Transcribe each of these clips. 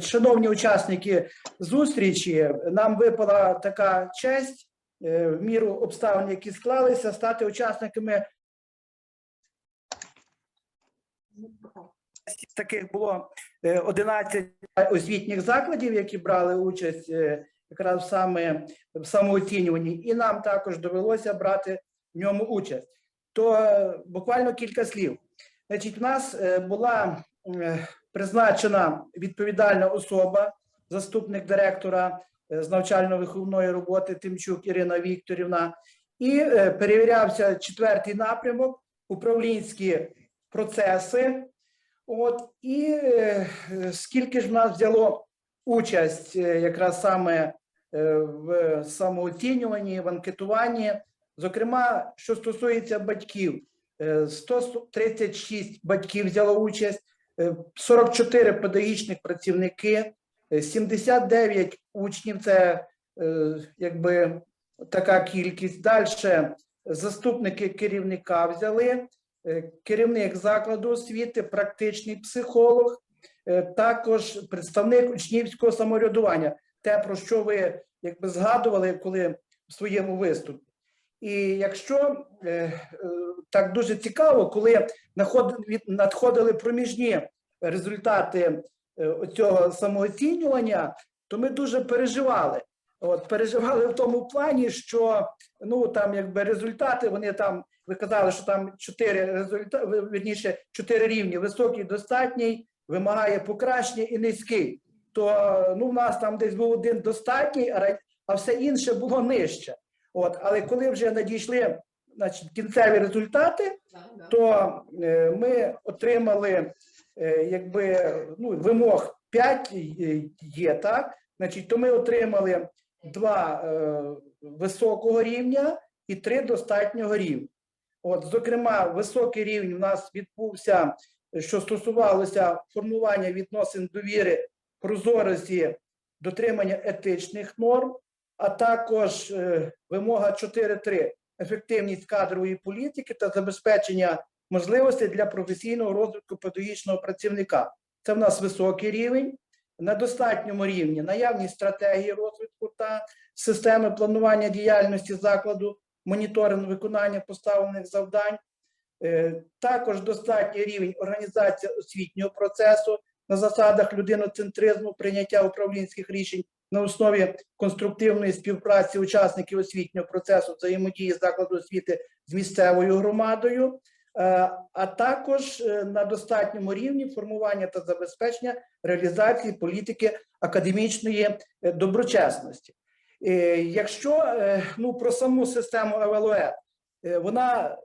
Шановні учасники зустрічі, нам випала така честь е, в міру обставин, які склалися, стати учасниками. Таких було е, 11 освітніх закладів, які брали участь е, якраз саме в самооцінюванні, і нам також довелося брати в ньому участь. То е, буквально кілька слів. Значить, у нас е, була е, призначена відповідальна особа, заступник директора е, з навчально-виховної роботи Тимчук Ірина Вікторівна, і е, перевірявся четвертий напрямок управлінські процеси. От і е, скільки ж в нас взяло участь якраз саме в самооцінюванні, в анкетуванні, зокрема, що стосується батьків, е, 136 батьків взяло участь, 44 педагогічних працівники, е, 79 учнів. Це е, якби така кількість. Далі заступники керівника взяли, е, керівник закладу освіти, практичний психолог, е, також представник учнівського самоврядування, те, про що ви якби згадували, коли в своєму виступі. І якщо е, е, так дуже цікаво, коли надходили проміжні результати е, цього самооцінювання, то ми дуже переживали. От переживали в тому плані, що ну там якби результати вони там ви казали, що там чотири результати, вірніше, чотири рівні: високий, достатній, вимагає покращення і низький. То ну в нас там десь був один достатній, а все інше було нижче. От, але коли вже надійшли значить, кінцеві результати, то е, ми отримали е, якби ну, вимог 5 є, так? Значить, то ми отримали два е, високого рівня і три достатнього рівня. От, зокрема, високий рівень у нас відбувся, що стосувалося формування відносин довіри, прозорості, дотримання етичних норм, а також е, вимога 4.3 ефективність кадрової політики та забезпечення можливостей для професійного розвитку педагогічного працівника. Це в нас високий рівень. На достатньому рівні наявність стратегії розвитку та системи планування діяльності закладу, моніторинг виконання поставлених завдань. Е, Також достатній рівень організації освітнього процесу на засадах людиноцентризму, прийняття управлінських рішень на основі конструктивної співпраці учасників освітнього процесу, взаємодії закладу освіти з місцевою громадою, е, а також е, на достатньому рівні формування та забезпечення реалізації політики академічної е, доброчесності. Якщо ну, про саму систему ЕВЛОЕ, вона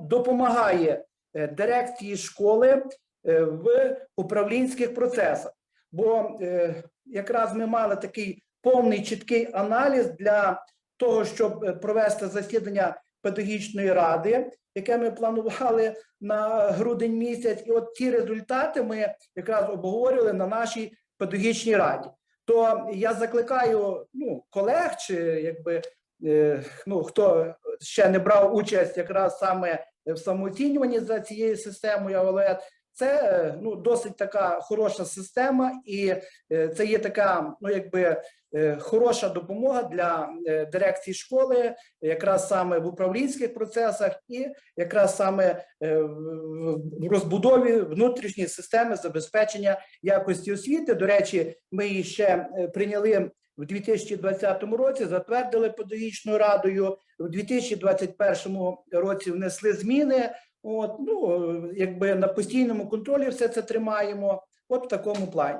допомагає дирекції школи в управлінських процесах. Бо е, якраз ми мали такий повний чіткий аналіз для того, щоб е, провести засідання педагогічної ради, яке ми планували на грудень місяць. І от ті результати ми якраз обговорювали на нашій педагогічній раді. То я закликаю ну, колег, чи якби е, ну, хто ще не брав участь якраз саме в самооцінюванні за цією системою АОЛЕД, це е, ну, досить така хороша система, і е, це є така, ну якби е, хороша допомога для дирекції школи, якраз саме в управлінських процесах, і якраз саме в розбудові внутрішньої системи забезпечення якості освіти. До речі, ми її ще прийняли. В 2020 році затвердили педагогічною радою, в 2021 році внесли зміни. От, ну, якби на постійному контролі все це тримаємо. От в такому плані.